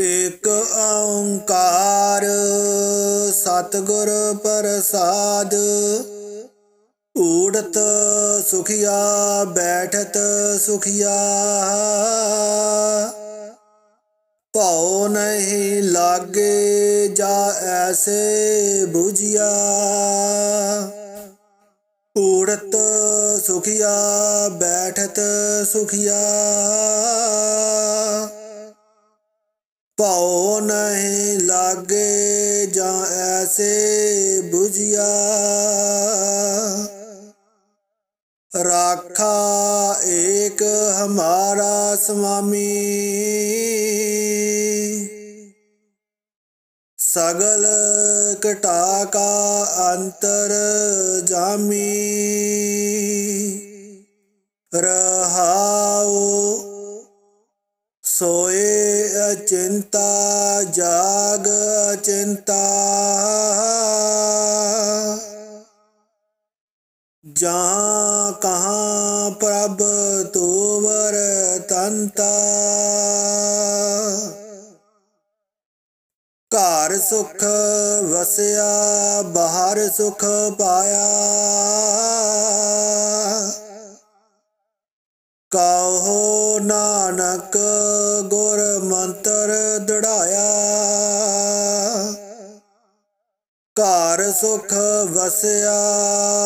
ਏਕ ਓੰਕਾਰ ਸਤਿਗੁਰ ਪ੍ਰਸਾਦ। ਊੜਤ ਸੁਖੀਆ, ਬੈਠਤ ਸੁਖਿਆ। ਭਉ ਨਹੀਂ ਲਾਗੇ ਜਾ ਐਸੇ 부ਝਿਆ ਊੜਤ ਸੁਖਿਆ, ਬੈਠਤ ਸੁਖਿਆ। ਭਉ ਨਹੀਂ ਲਾਗੇ ਜਾਂ ਐਸੇ 부ਝਿਆ ਰਾਖਾ ਏਕ ਹਮਾਰਾ ਸੁਆਮੀ ਸਗਲ ਘਟਾ ਕਾ ਅੰਤਰ ਜਾਮੀ। ਰਹਾਉ ਸੋ ਚਿੰਤਾ ਜਾਗ ਚਿੰਤਾ। ਜਾਂ ਕਹਾਂ ਪ੍ਰਭ ਤੋਵਰ ਤੰਤਾ। ਘਰ ਸੁਖ ਵਸਿਆ ਬਾਹਰ ਸੁਖ ਪਾਇਆ। ਕਹੋ ਨਾਨਕ ਗੁਰ ਮੰਤਰ ਦੜਾਇਆ। ਘਰ ਸੁਖ ਵਸਿਆ,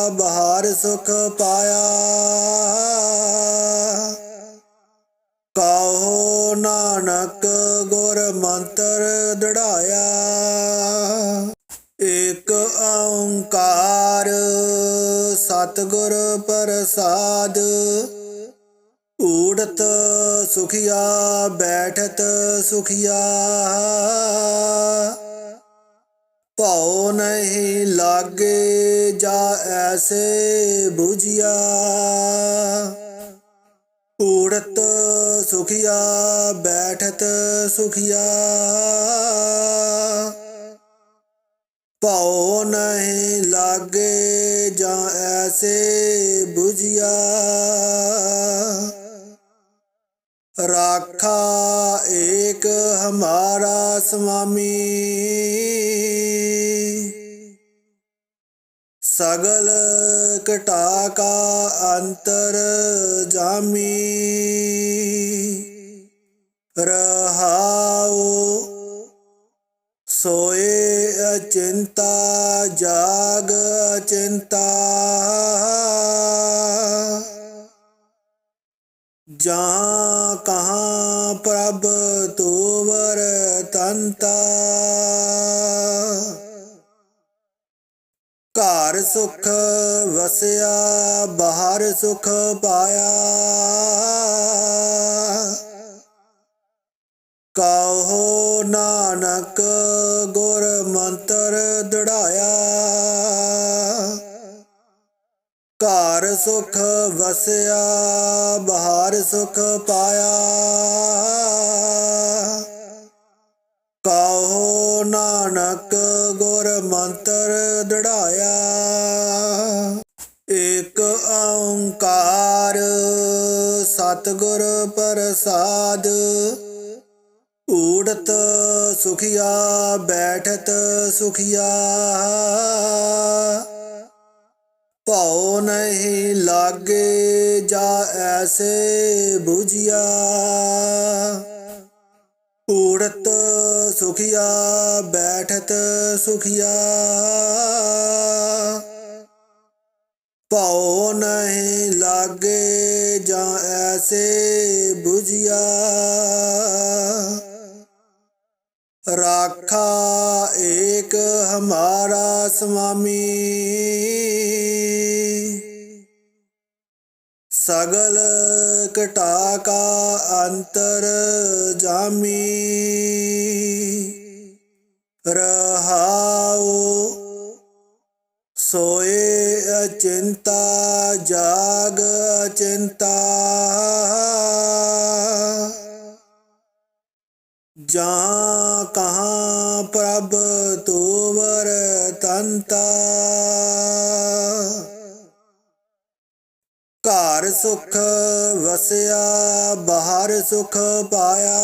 ਬਹਾਰ ਸੁਖ ਪਾਇਆ। ਕਹੋ ਨਾਨਕ ਗੁਰ ਮੰਤਰ ਦੜਾਇਆ। ਏਕ ਓੰਕਾਰ ਸਤਿਗੁਰ ਪ੍ਰਸਾਦ ਊੜਤ ਸੁਖੀਆ ਬੈਠਤ ਸੁਖੀਆ ਭਉ ਨਹੀਂ ਲਾਗੇ ਜਾ ਐਸੇ 부ਝਿਆ ਊੜਤ ਸੁਖੀਆ ਬੈਠਤ ਸੁਖੀਆ ਭਉ ਨਹੀਂ ਲਾਗੇ ਜਾਂ ਐਸੇ 부ਝਿਆ ਰਾਖਾ ਏਕ ਹਮਾਰਾ ਸੁਆਮੀ ਸਗਲ ਘਟਾ ਕਾ ਅੰਤਰ ਜਾਮੀ। ਰਹਾਉ ਸੋਏ ਅਚਿੰਤਾ ਜਾਗ ਅਚਿੰਤਾ। ਜਹਾਂ ਕਹਾਂ ਪ੍ਰਭ ਤੋਵਰ ਤੰਤਾ? ਘਰ ਸੁਖ ਵਸਿਆ, ਬਾਹਰ ਸੁਖ ਪਾਇਆ। ਕਹੋ ਨਾਨਕ ਗੁਰ ਮੰਤਰ ਦੜਾਇਆ। ਘਰ ਸੁਖ ਵਸਿਆ, ਬਹਾਰ ਸੁਖ ਪਾਇਆ। ਕਹੋ ਨਾਨਕ ਗੁਰ ਮੰਤਰ ਦੜਾਇਆ। ਏਕ ਓੰਕਾਰ ਸਤਿਗੁਰ ਪ੍ਰਸਾਦ। ਊੜਤ ਸੁਖੀਆ, ਬੈਠਤ ਸੁਖੀਆ। ਭਉ ਨਹੀਂ ਲਾਗੇ ਜਾ ਐਸੇ 부ਝਿਆ ਊੜਤ ਸੁਖੀਆ, ਬੈਠਤ ਸੁਖੀਆ। ਭਉ ਨਹੀਂ ਲਾਗੇ ਜਾਂ ਐਸੇ 부ਝਿਆ ਰਾਖਾ ਏਕ ਹਮਾਰਾ ਸੁਆਮੀ ਸਗਲ ਘਟਾ ਕਾ ਅੰਤਰ ਜਾਮੀ। ਰਹਾਉ ਸੋਏ ਅਚਿੰਤਾ ਜਾਗ ਅਚਿੰਤਾ। जहाँ ਪ੍ਰਭ प्रभ ਵਰ ਤੰਤਾ? ਘਰ ਸੁਖ ਵਸਿਆ, ਬਾਹਰ ਸੁਖ ਪਾਇਆ।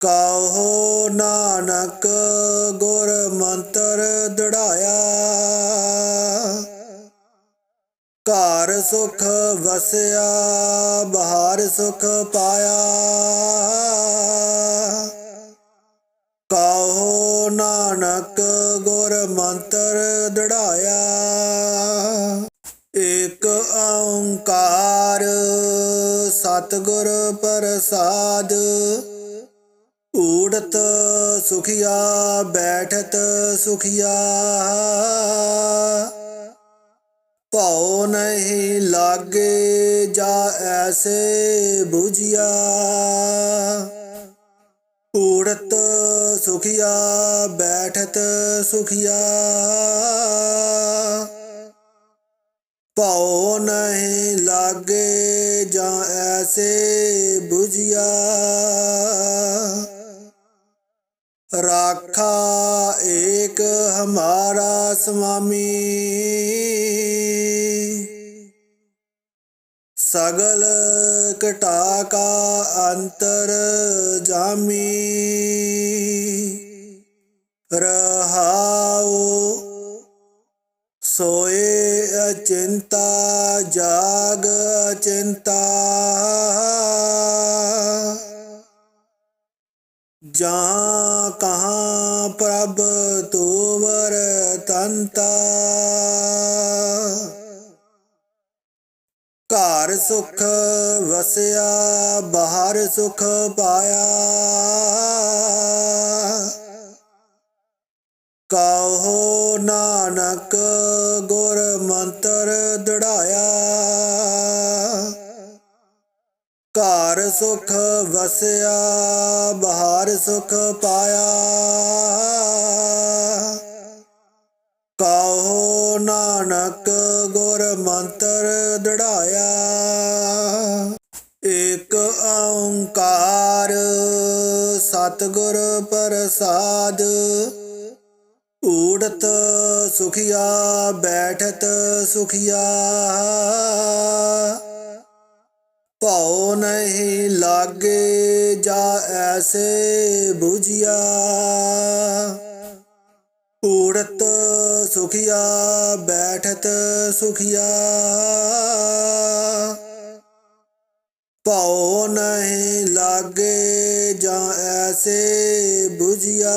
ਕਹੋ ਨਾਨਕ ਗੁਰ ਮੰਤਰ ਦੜਾਇਆ। ਸੁਖ ਵਸਿਆ, ਬਹਾਰ ਸੁਖ ਪਾਇਆ। ਕਹੋ ਨਾਨਕ ਗੁਰ ਮੰਤਰ ਦੜਾਇਆ। ਇਕ ਓੰਕਾਰ ਸਤਿਗੁਰ ਪ੍ਰਸਾਦ। ਊੜਤ ਸੁਖੀਆ, ਬੈਠਤ ਸੁਖੀਆ। ਭਉ ਨਹੀਂ ਲਾਗੇ ਜਾ ਐਸੇ 부ਝਿਆ ਊੜਤ ਸੁਖੀਆ, ਬੈਠਤ ਸੁਖੀਆ। ਭਉ ਨਹੀਂ ਲਾਗੇ ਜਾ ਐਸੇ 부ਝਿਆ ਰਾਖਾ ਏਕ ਹਮਾਰਾ ਸੁਆਮੀ ਸਗਲ ਕਟਾ ਕਾ ਅੰਤਰ ਜਾਮੀ। ਰਹਾਉ ਸੋਏ ਅਚਿੰਤਾ, ਜਾਗ ਅਚਿੰਤਾ। ਜਾਂ ਕਹਾਂ ਪ੍ਰਭ ਤੂਵਰ ਤੰਤਾ। ਸੁਖ ਵਸਿਆ, ਬਾਹਰ ਸੁਖ ਪਾਇਆ। ਕਹੋ ਨਾਨਕ ਗੁਰ ਮੰਤਰ ਦੜਾਇਆ। ਘਰ ਸੁਖ ਵਸਿਆ, ਬਾਹਰ ਸੁਖ ਪਾਇਆ। ਕਹੋ ਨਾਨਕ ਗੁਰ ਮੰਤਰ ਦੜਾਇਆ। ਇਕ ਓੰਕਾਰ ਸਤਿਗੁਰ ਪ੍ਰਸਾਦ। ਊੜਤ ਸੁਖਿਆ, ਬੈਠਤ ਸੁਖਿਆ। ਭਉ ਨਹੀਂ ਲਾਗੇ ਜਾ ਐਸੇ ਬੁਝਿਆ। ਊੜਤ ਸੁਖਿਆ, ਬੈਠਤ ਸੁਖਿਆ। ਭਉ ਨਹੀਂ ਲਾਗੇ ਜਾਂ ਐਸੇ 부ਝਿਆ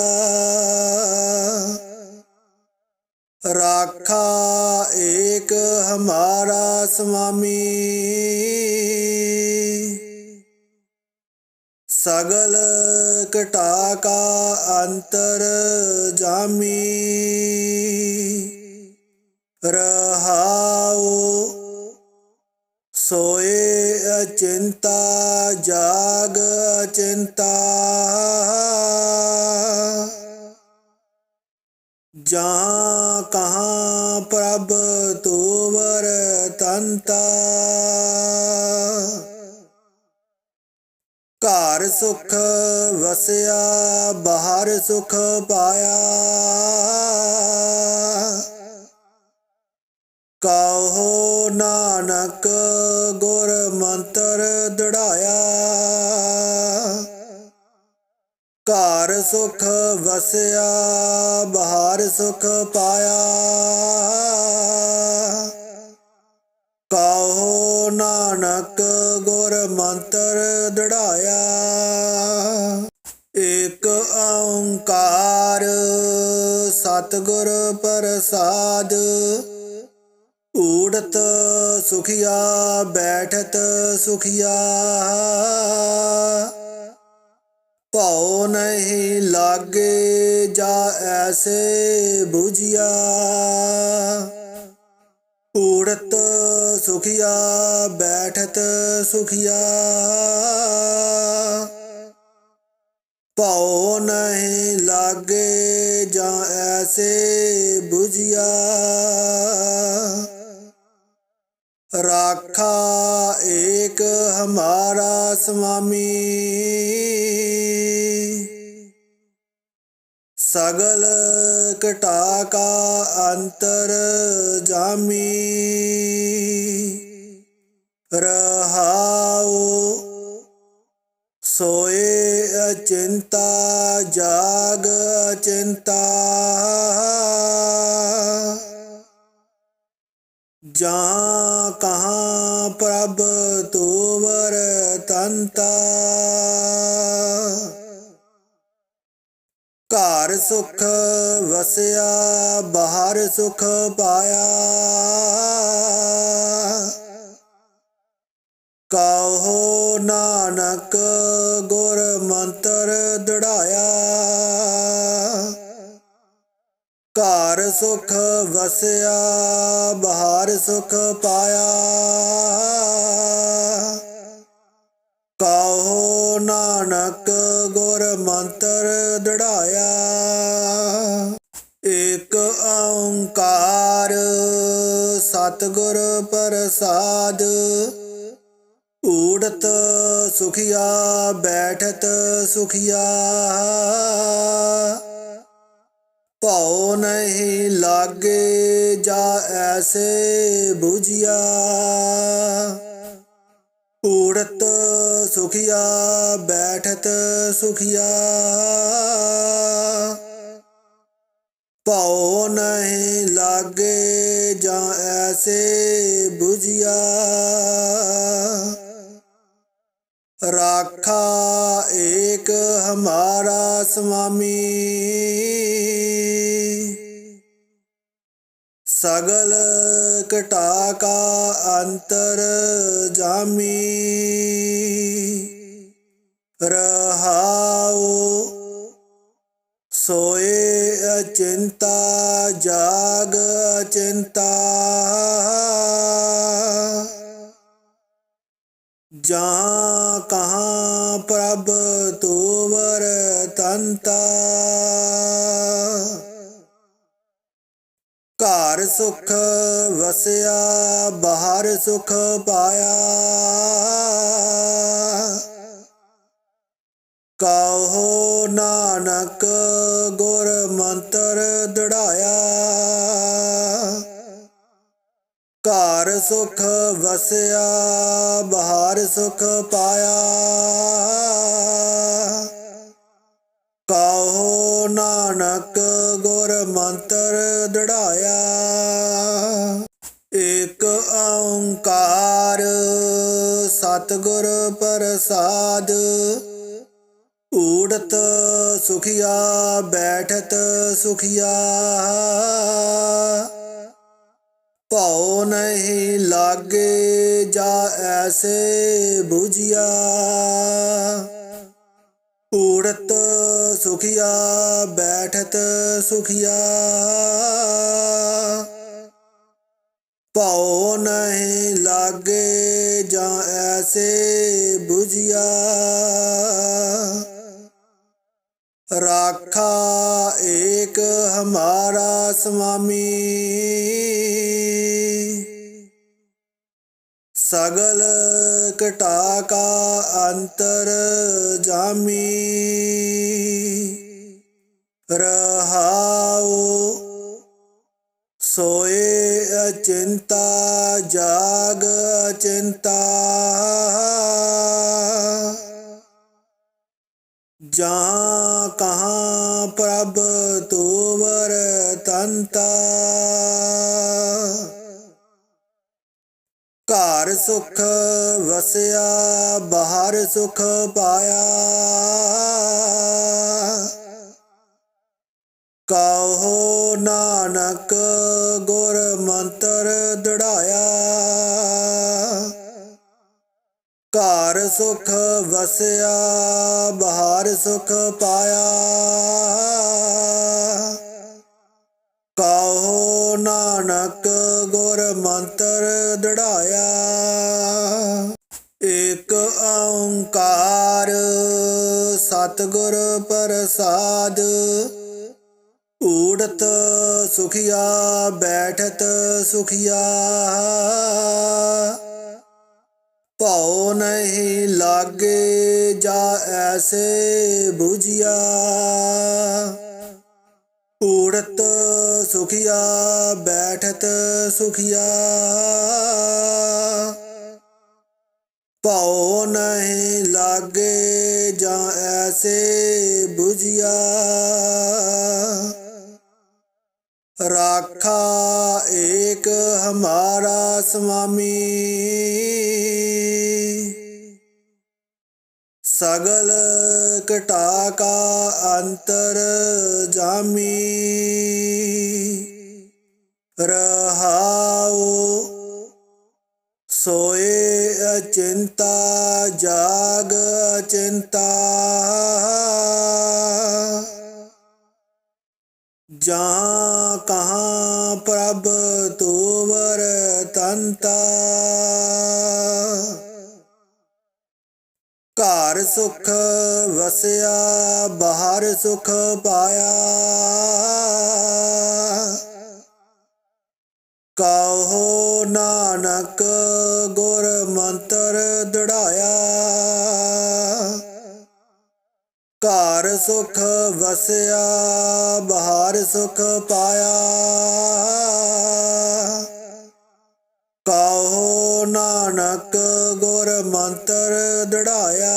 ਰਾਖਾ ਏਕ ਹਮਾਰਾ ਸੁਆਮੀ ਸਗਲ ਕਟਾ ਕਾ ਅੰਤਰ ਜਾਮੀ। ਰਹਾਉ ਸੋਏ ਅਚਿੰਤਾ, ਜਾਗ ਅਚਿੰਤਾ। ਜਾਂ ਕਹਾ ਪ੍ਰਭ ਤੂਵਰ ਤੰਤਾ। ਘਰ ਸੁਖ ਵਸਿਆ, ਬਾਹਰ ਸੁਖ ਪਾਇਆ। ਕਹੋ ਨਾਨਕ ਗੁਰ ਮੰਤਰ ਦੜਾਇਆ। ਘਰ ਸੁਖ ਵਸਿਆ, ਬਾਹਰ ਸੁਖ ਪਾਇਆ। ਕਹੋ ਨਾਨਕ ਗੁਰ ਮੰਤਰ ਦੜਾਇਆ। ਇਕ ਓੰਕਾਰ ਸਤਿਗੁਰ ਪ੍ਰਸਾਦ। ਊੜਤ ਸੁਖਿਆ, ਬੈਠਤ ਸੁਖਿਆ। ਭਉ ਨਹੀਂ ਲਾਗੇ ਜਾ ਐਸੇ ਬੁਝਿਆ। ਊੜਤ ਸੁਖੀਆ ਬੈਠਤ ਸੁਖੀਆ। ਭਉ ਨਹੀਂ ਲਾਗੇ ਜਾਂ ਐਸੇ 부ਝਿਆ ਰਾਖਾ ਏਕ ਹਮਾਰਾ ਸੁਆਮੀ ਸਗਲ ਕਟਾ ਕਾ ਅੰਤਰ ਜਾਮੀ। ਰਹਾਉ ਸੋਏ ਅਚਿੰਤਾ, ਜਾਗ ਅਚਿੰਤਾ। ਜਾਂ ਕਹਾ ਪ੍ਰਭ ਤੋਵਰ ਤੰਤਾ। ਘਰ ਸੁਖ ਵਸਿਆ, ਬਾਹਰ ਸੁਖ ਪਾਇਆ। ਕਹੋ ਨਾਨਕ ਗੁਰ ਮੰਤਰ ਦੜਾਇਆ। ਘਰ ਸੁਖ ਵਸਿਆ, ਬਾਹਰ ਸੁਖ ਪਾਇਆ। ਕਹੋ ਨਾਨਕ ਗੁਰ ਮੰਤਰ ਦੜਾਇਆ। ਇਕ ਓੰਕਾਰ ਸਤਿਗੁਰ ਪ੍ਰਸਾਦ। ਊੜਤ ਸੁਖਿਆ, ਬੈਠਤ ਸੁਖਿਆ। ਭਉ ਨਹੀਂ ਲਾਗੇ ਜਾ ਐਸੇ ਬੁਝਿਆ। ਊੜਤ ਸੁਖਿਆ, ਬੈਠਤ ਸੁਖਿਆ। ਭਉ ਨਹੀਂ ਲਾਗੇ ਜਾਂ ਐਸੇ 부ਝਿਆ ਰਾਖਾ ਏਕ ਹਮਾਰਾ ਸੁਆਮੀ ਸਗਲ ਘਟਾ ਕਾ ਅੰਤਰ ਜਾਮੀ। ਰਹਾਉ ਸੋਏ ਅਚਿੰਤਾ, ਜਾਗ ਅਚਿੰਤਾ। ਜਾਂ ਕਹਾ ਪ੍ਰਭ ਤੋਵਰ ਤੰਤਾ। ਘਰ ਸੁਖ ਵਸਿਆ, ਬਾਹਰ ਸੁਖ ਪਾਇਆ। ਕਹੋ ਨਾਨਕ ਗੁਰ ਮੰਤਰ ਦੜਾਇਆ। ਘਰ ਸੁਖ ਵਸਿਆ, ਬਾਹਰ ਸੁਖ ਪਾਇਆ। ਨਾਨਕ ਗੁਰ ਮੰਤਰ ਦੜਾਇਆ। ਇਕ ਓੰਕਾਰ ਸਤਿਗੁਰ ਪ੍ਰਸਾਦ। ਊੜਤ ਸੁਖਿਆ, ਬੈਠਤ ਸੁਖਿਆ। ਭਉ ਨਹੀਂ ਲਾਗੇ ਜਾ ਐਸੇ ਬੁਝਿਆ। ਊੜਤ ਸੁਖਿਆ, ਬੈਠਤ ਸੁਖਿਆ। ਭਉ ਨਹੀਂ ਲਾਗੇ ਜਾਂ ਐਸੇ 부ਝਿਆ ਰਾਖਾ ਏਕ ਹਮਾਰਾ ਸੁਆਮੀ ਸਗਲ ਘਟਾ ਕਾ ਅੰਤਰ ਜਾਮੀ। ਰਹਾਉ ਸੋਏ ਅਚਿੰਤਾ, ਜਾਗ ਅਚਿੰਤਾ। ਜਾਂ ਕਹਾ ਪ੍ਰਭ ਤੂਵਰ ਤੰਤਾ। ਘਰ ਸੁਖ ਵਸਿਆ, ਬਾਹਰ ਸੁਖ ਪਾਇਆ। ਕਹੋ ਨਾਨਕ ਗੁਰ ਮੰਤਰ ਦੜਾਇਆ। ਘਰ ਸੁਖ ਵਸਿਆ, ਬਾਹਰ ਸੁਖ ਪਾਇਆ। ਕਹੋ ਨਾਨਕ ਗੁਰ ਮੰਤਰ ਦੜਾਇਆ। ਏਕ ਓੰਕਾਰ ਸਤਿਗੁਰ ਪ੍ਰਸਾਦ। ਊੜਤ ਸੁਖਿਆ, ਬੈਠਤ ਸੁਖਿਆ। ਭਉ ਨਹੀਂ ਲਾਗੇ ਜਾ ਐਸੇ ਬੁਝਿਆ। ਊੜਤ ਸੁਖਿਆ, ਬੈਠਤ ਸੁਖਿਆ। ਭਉ ਨਹੀਂ ਲਾਗੇ ਜਾਂ ਐਸੇ 부ਝਿਆ ਰਾਖਾ ਏਕ ਹਮਾਰਾ ਸੁਆਮੀ ਸਗਲ ਘਟਾ ਕਾ ਅੰਤਰ ਜਾਮੀ। ਰਹਾਉ ਸੋਏ ਅਚਿੰਤਾ, ਜਾਗ ਅਚਿੰਤਾ। ਜਾਂ ਕਹਾ ਪ੍ਰਭ ਤੋਵਰ ਤੰਤਾ। ਘਰ ਸੁਖ ਵਸਿਆ, ਬਾਹਰ ਸੁਖ ਪਾਇਆ। ਕਹੋ ਨਾਨਕ ਗੁਰ ਮੰਤਰ ਦੜਾਇਆ। ਘਰ ਸੁਖ ਵਸਿਆ, ਬਾਹਰ ਸੁਖ ਪਾਇਆ। ਨਾਨਕ ਗੁਰ ਮੰਤਰ ਦੜਾਇਆ।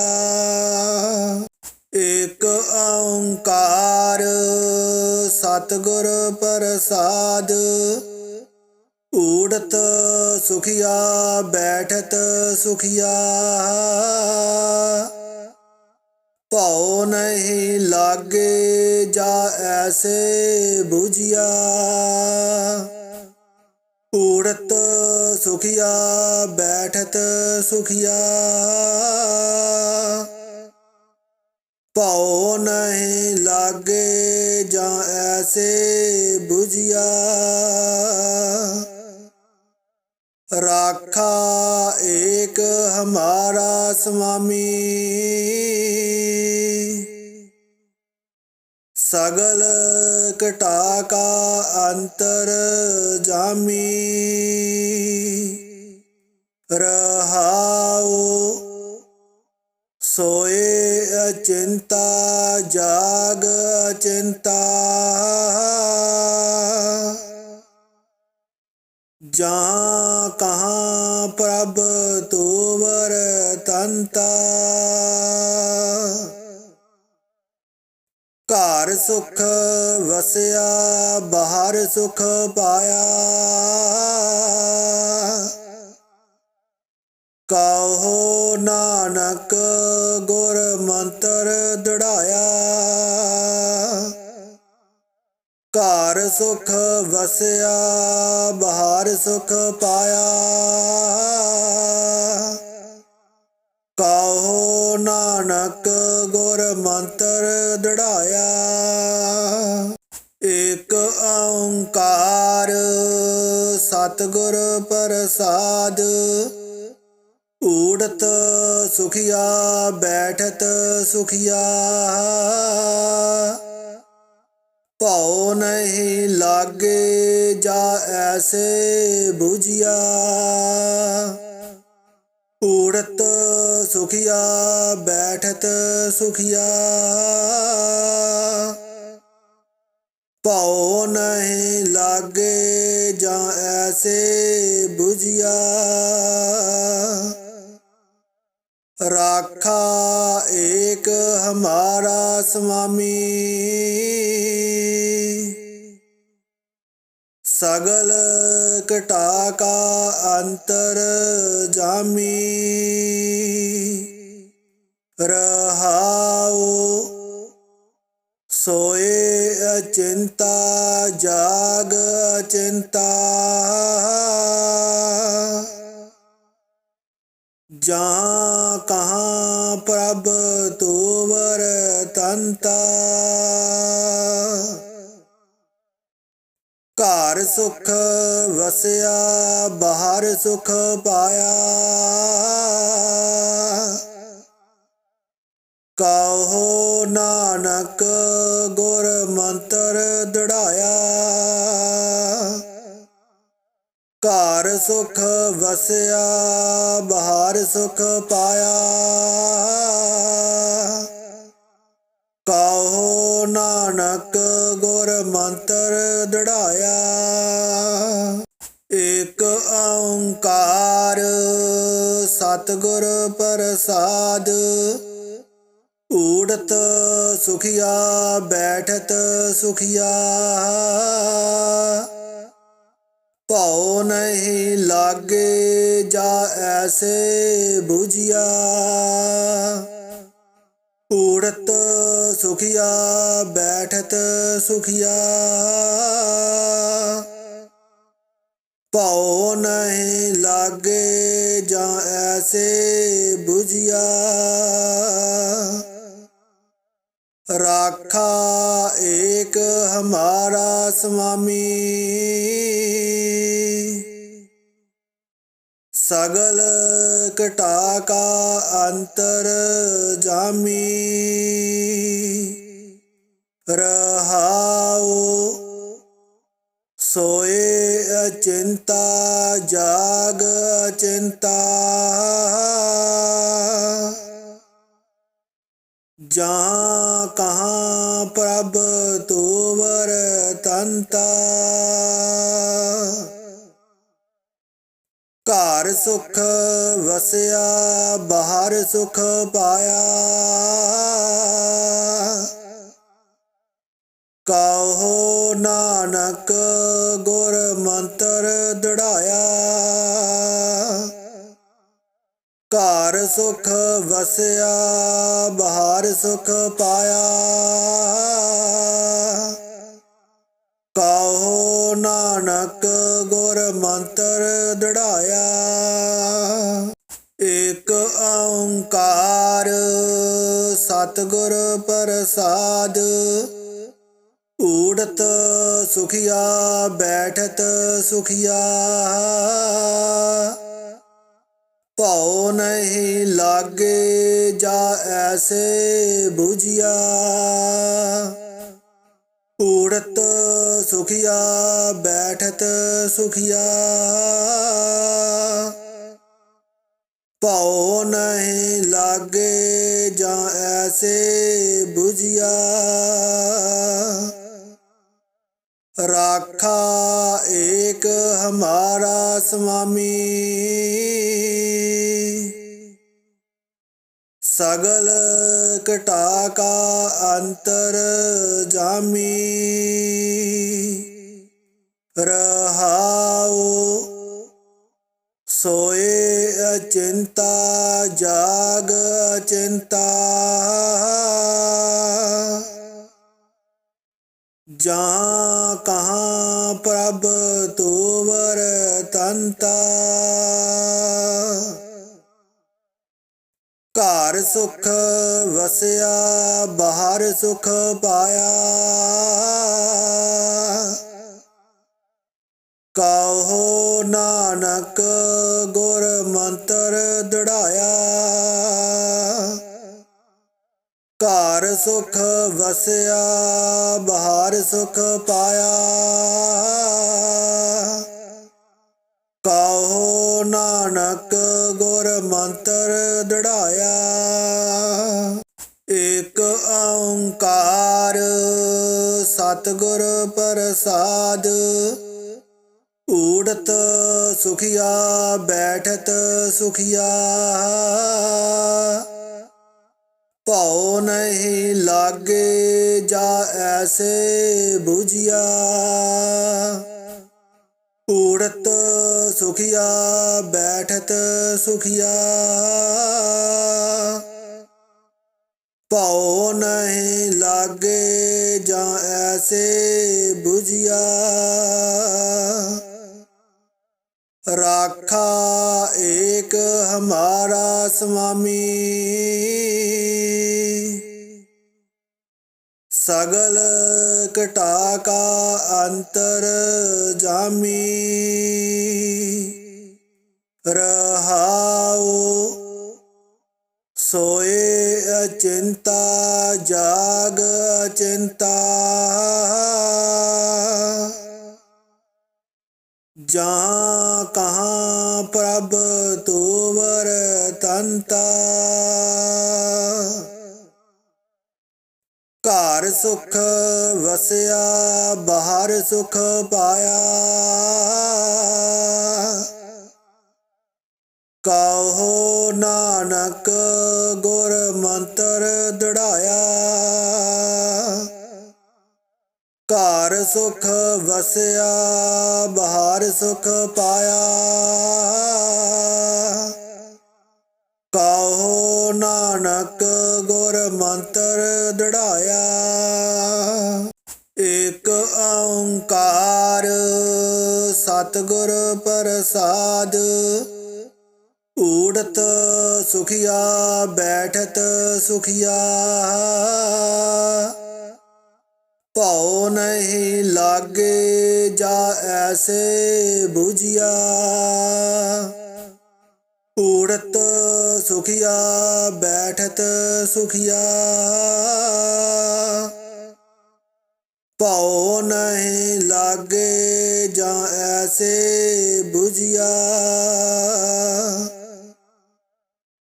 ਇਕ ਓੰਕਾਰ ਸਤਿਗੁਰ ਪ੍ਰਸਾਦ। ਊੜਤ ਸੁਖਿਆ, ਬੈਠਤ ਸੁਖਿਆ। ਭਉ ਨਹੀਂ ਲਾਗੇ ਜਾ ਐਸੇ 부ਝਿਆ ਊੜਤ ਸੁਖਿਆ ਬੈਠਤ ਸੁਖਿਆ। ਭਉ ਨਹੀਂ ਲਾਗੇ ਜਾਂ ਐਸੇ 부ਝਿਆ ਰਾਖਾ ਏਕ ਹਮਾਰਾ ਸੁਆਮੀ ਸਗਲ ਘਟਾ ਕਾ ਅੰਤਰ ਜਾਮੀ। ਰਹਾਉ ਸੋਏ ਅਚਿੰਤਾ, ਜਾਗ ਅਚਿੰਤਾ। ਜਾਂ ਕਹਾ ਪ੍ਰਭ ਤੋਵਰ ਤੰਤਾ। ਘਰ ਸੁਖ ਵਸਿਆ, ਬਾਹਰ ਸੁਖ ਪਾਇਆ। ਕਹੋ ਨਾਨਕ ਗੁਰ ਮੰਤਰ ਦੜਾਇਆ। ਘਰ ਸੁਖ ਵਸਿਆ, ਬਾਹਰ ਸੁਖ ਪਾਇਆ। ਕਹੋ ਨਾਨਕ ਗੁਰ ਮੰਤਰ ਦੜਾਇਆ। ਇਕ ਓੰਕਾਰ ਸਤਿਗੁਰ ਪ੍ਰਸਾਦ। ਊੜਤ ਸੁਖਿਆ, ਬੈਠਤ ਸੁਖੀਆ। ਭਉ ਨਹੀਂ ਲਾਗੇ ਜਾ ਐਸੇ 부ਝਿਆ ਊੜਤ ਸੁਖਿਆ, ਬੈਠਤ ਸੁਖਿਆ। ਭਉ ਨਹੀਂ ਲਾਗੇ ਜਾਂ ਐਸੇ 부ਝਿਆ ਰਾਖਾ ਏਕ ਹਮਾਰਾ ਸੁਆਮੀ ਸਗਲ ਘਟਾ ਕਾ ਅੰਤਰ ਜਾਮੀ। ਰਹਾਉ ਸੋਏ ਅਚਿੰਤਾ, ਜਾਗ ਅਚਿੰਤਾ। ਜਾਂ ਕਹਾਂ ਪ੍ਰਭ ਤੋਵਰ ਤੰਤਾ। ਘਰ ਸੁਖ ਵਸਿਆ, ਬਾਹਰ ਸੁਖ ਪਾਇਆ। ਕਹੋ ਨਾਨਕ ਗੁਰ ਮੰਤਰ ਦੜਾਇਆ। ਘਰ ਸੁਖ ਵਸਿਆ, ਬਾਹਰ ਸੁਖ ਪਾਇਆ। ਕਹੋ ਨਾਨਕ ਗੁਰ ਮੰਤਰ ਦੜਾ ਓੰਕਾਰ, ਸਤਿਗੁਰ ਪ੍ਰਸਾਦ। ਊੜਤ ਸੁਖੀਆ, ਬੈਠਤ ਸੁਖੀਆ। ਭਉ ਨਹੀਂ ਲਾਗੇ ਜਾ ਐਸੇ 부ਝਿਆ ਊੜਤ ਸੁਖੀਆ, ਬੈਠਤ ਸੁਖੀਆ। ਭਉ ਨਹੀਂ ਲਾਗੇ ਜਾਂ ਐਸੇ 부ਝਿਆ ਰਾਖਾ ਏਕ ਹਮਾਰਾ ਸੁਆਮੀ ਸਗਲ ਘਟਾ ਕਾ ਅੰਤਰ ਜਾਮੀ। ਰਹਾਉ ਸੋਏ ਅਚਿੰਤਾ, ਜਾਗ ਅਚਿੰਤਾ। ਜਾਂ ਕਹਾ ਪ੍ਰਭ ਤੋਵਰ ਤੰਤਾ। ਘਰ ਸੁਖ ਵਸਿਆ, ਬਾਹਰ ਸੁਖ ਪਾਇਆ। ਕਹੋ ਨਾਨਕ ਗੁਰ ਮੰਤਰ ਦੜਾਇਆ। ਘਰ ਸੁਖ ਵਸਿਆ, ਬਹਾਰ ਸੁਖ ਪਾਇਆ। ਕਹੋ ਨਾਨਕ ਗੁਰ ਮੰਤਰ ਦੜਾਇਆ। ਇਕ ਓੰਕਾਰ ਸਤਿਗੁਰ ਪ੍ਰਸਾਦ ਊੜਤ ਸੁਖੀਆ ਬੈਠਤ ਸੁਖੀਆ ਭਉ ਨਹੀਂ ਲਾਗੇ ਜਾ ਐਸੇ 부ਝਿਆ ਊੜਤ ਸੁਖੀਆ ਬੈਠਤ ਸੁਖੀਆ ਭਉ ਨਹੀਂ ਲਾਗੇ ਜਾਂ ਐਸੇ 부ਝਿਆ ਰਾਖਾ ਏਕ ਹਮਾਰਾ ਸੁਆਮੀ ਸਗਲ ਘਟਾ ਕਾ ਅੰਤਰ ਜਾਮੀ। ਰਹਾਉ ਸੋਏ ਅਚਿੰਤਾ ਜਾਗ ਅਚਿੰਤਾ। ਜਾਂ ਕਹਾਂ ਪ੍ਰਭ ਤੋਵਰ ਤੰਤਾ? ਘਰ ਸੁਖ ਵਸਿਆ, ਬਾਹਰ ਸੁਖ ਪਾਇਆ। ਕਹੋ ਨਾਨਕ ਗੁਰ ਮੰਤਰ ਦੜਾਇਆ। ਘਰ ਸੁਖ ਵਸਿਆ, ਬਹਾਰ ਸੁਖ ਪਾਇਆ। ਕਹੋ ਨਾਨਕ ਗੁਰ ਮੰਤਰ ਦੜਾਇਆ। ਏਕ ਓੰਕਾਰ ਸਤਿਗੁਰ ਪ੍ਰਸਾਦ। ਊੜਤ ਸੁਖਿਆ, ਬੈਠਤ ਸੁਖੀਆ। ਭਉ ਨਹੀਂ ਲਾਗੇ ਜਾ ਐਸੇ 부ਝਿਆ ਊੜਤ ਸੁਖੀਆ, ਬੈਠਤ ਸੁਖੀਆ। ਭਉ ਨਹੀਂ ਲਾਗੇ ਜਾਂ ਐਸੇ 부ਝਿਆ ਰਾਖਾ ਏਕ ਹਮਾਰਾ ਸੁਆਮੀ ਸਗਲ ਘਟਾ ਕਾ ਅੰਤਰ ਜਾਮੀ। ਰਹਾਉ ਸੋਏ ਅਚਿੰਤਾ, ਜਾਗ ਅਚਿੰਤਾ। ਜਾਂ ਸੁਖ ਪਾਇਆ। ਕਹੋ ਨਾਨਕ ਗੁਰ ਮੰਤਰ ਦੜਾਇਆ। ਘਰ ਸੁਖ ਵਸਿਆ ਬਾਹਰ ਸੁਖ ਪਾਇਆ। ਇਕ ਓੰਕਾਰ ਸਤਿਗੁਰ ਪ੍ਰਸਾਦ। ਊੜਤ ਸੁਖੀਆ, ਬੈਠਤ ਸੁਖੀਆ। ਭਉ ਨਹੀਂ ਲਾਗੇ ਜਾ ਐਸੇ 부ਝਿਆ ਊੜਤ ਸੁਖੀਆ, ਬੈਠਤ ਸੁਖਿਆ। ਭਉ ਨਹੀਂ ਲਾਗੇ ਜਾਂ ਐਸੇ 부ਝਿਆ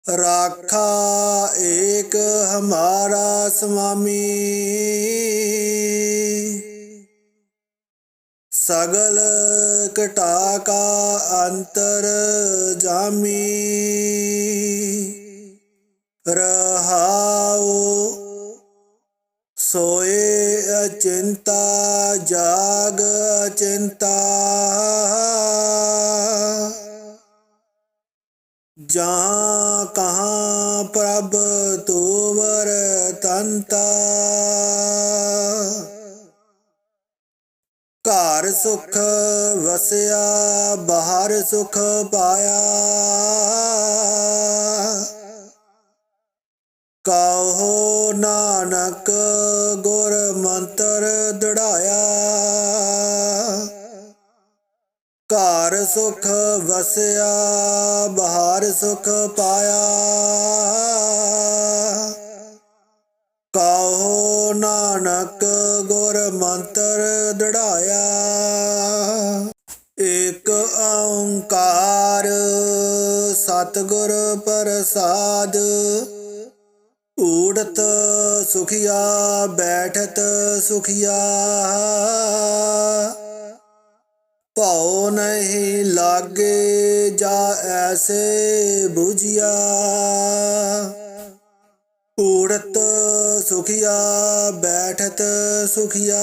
ਰਾਖਾ ਏਕ ਹਮਾਰਾ ਸੁਆਮੀ ਸਗਲ ਘਟਾ ਕਾ ਅੰਤਰ ਜਾਮੀ ਰਹਾਉ ਸੋਏ ਅਚਿੰਤਾ ਜਾਗ ਅਚਿੰਤਾ ਜਾਂ ਕਹਾ ਪ੍ਰਭ ਤੋਵਰ ਤੰਤਾ। ਘਰ ਸੁਖ ਵਸਿਆ, ਬਾਹਰ ਸੁਖ ਪਾਇਆ। ਕਹੋ ਨਾਨਕ ਮੰਤਰ ਦੜਾਇਆ। ਘਰ ਸੁਖ ਵਸਿਆ, ਬਹਾਰ ਸੁਖ ਪਾਇਆ। ਕਹੋ ਨਾਨਕ ਗੁਰ ਮੰਤਰ ਦੜਾਇਆ। ਇਕ ਓੰਕਾਰ ਸਤਿਗੁਰ ਪ੍ਰਸਾਦ ਊੜਤ ਸੁਖੀਆ ਬੈਠਤ ਸੁਖੀਆ ਭਉ ਨਹੀਂ ਲਾਗੇ ਜਾ ਐਸੇ 부ਝਿਆ ਊੜਤ ਸੁਖੀਆ ਬੈਠਤ ਸੁਖੀਆ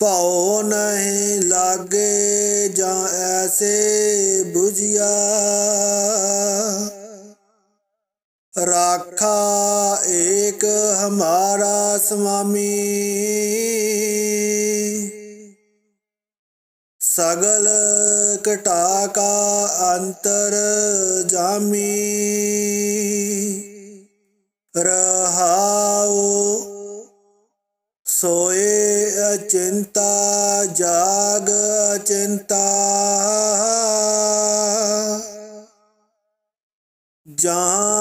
ਭਉ ਨਹੀਂ ਲਾਗੇ ਜਾਂ ਐਸੇ 부ਝਿਆ ਰਾਖਾ ਏਕ ਹਮਾਰਾ ਸੁਆਮੀ ਸਗਲ ਘਟਾ ਕਾ ਅੰਤਰ ਜਾਮੀ। ਰਹਾਉ ਸੋਏ ਅਚਿੰਤਾ, ਜਾਗ ਅਚਿੰਤਾ। ਜਾਂ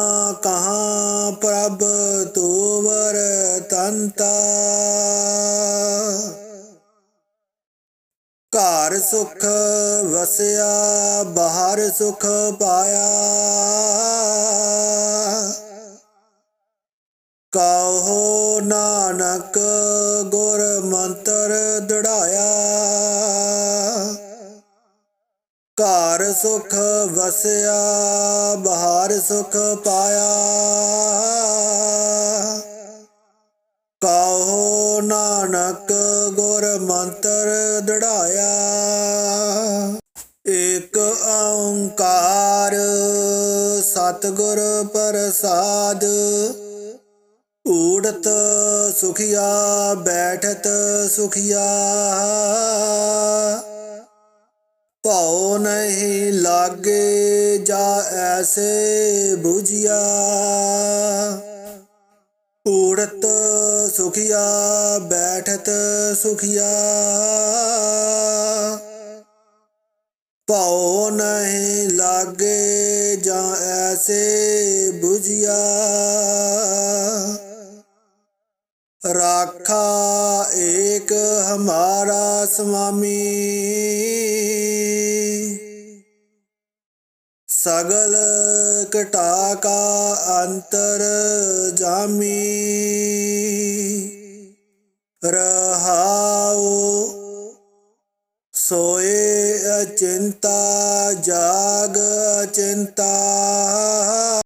ਸੁਖ ਵਸਿਆ, ਬਾਹਰ ਸੁਖ ਪਾਇਆ। ਕਹੋ ਨਾਨਕ ਗੁਰ ਮੰਤਰ ਦੜਾਇਆ। ਘਰ ਸੁਖ ਵਸਿਆ, ਬਾਹਰ ਸੁਖ ਪਾਇਆ। ਕਹੋ ਨਾਨਕ ਗੁਰ ਮੰਤਰ ਦੜਾਇਆ। ਇਕ ਓੰਕਾਰ ਸਤਿਗੁਰ ਪ੍ਰਸਾਦ। ਊੜਤ ਸੁਖਿਆ, ਬੈਠਤ ਸੁਖਿਆ। ਭਉ ਨਹੀਂ ਲਾਗੇ ਜਾ ਐਸੇ 부ਝਿਆ ਊੜਤ ਸੁਖਿਆ, ਬੈਠਤ ਸੁਖਿਆ। ਭਉ ਨਹੀਂ ਲਾਗੇ ਜਾਂ ਐਸੇ 부ਝਿਆ ਰਾਖਾ ਏਕ ਹਮਾਰਾ ਸੁਆਮੀ ਸਗਲ ਘਟਾ ਕਾ ਅੰਤਰ ਜਾਮੀ। ਰਹਾਉ ਸੋਏ ਅਚਿੰਤਾ ਜਾਗ ਅਚਿੰਤਾ।